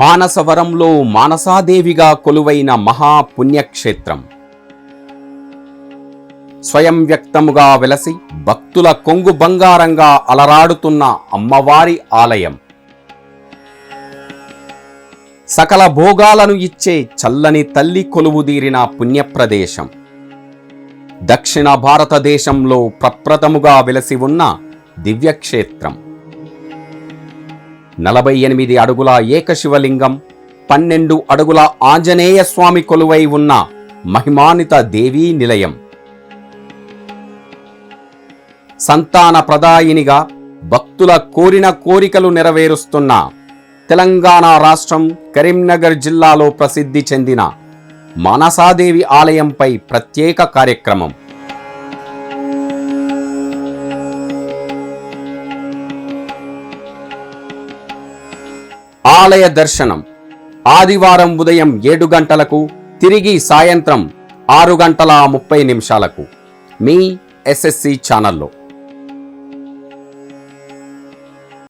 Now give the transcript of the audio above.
మానసవరంలో మానసాదేవిగా కొలువైన మహాపుణ్యక్షేత్రం. స్వయం వ్యక్తముగా వెలసి భక్తుల కొంగు బంగారంగా అలరాడుతున్న అమ్మవారి ఆలయం. సకల భోగాలను ఇచ్చే చల్లని తల్లి కొలువుదీరిన పుణ్యప్రదేశం. దక్షిణ భారతదేశంలో ప్రప్రథముగా వెలసి ఉన్న దివ్యక్షేత్రం. నలభై ఎనిమిది అడుగుల ఏకశివలింగం పన్నెండు అడుగుల ఆంజనేయ స్వామి కొలువై ఉన్న మహిమానిత దేవీ నిలయం. సంతాన ప్రదాయినిగా భక్తుల కోరిన కోరికలు నెరవేరుస్తున్న తెలంగాణ రాష్ట్రం కరీంనగర్ జిల్లాలో ప్రసిద్ధి చెందిన మానసాదేవి ఆలయంపై ప్రత్యేక కార్యక్రమం. ఆలయ దర్శనం. ఆదివారం ఉదయం ఏడు గంటలకు తిరిగి సాయంత్రం ఆరు గంటల ముప్పై నిమిషాలకు. మీ ఎస్ఎస్సి ఛానల్లో.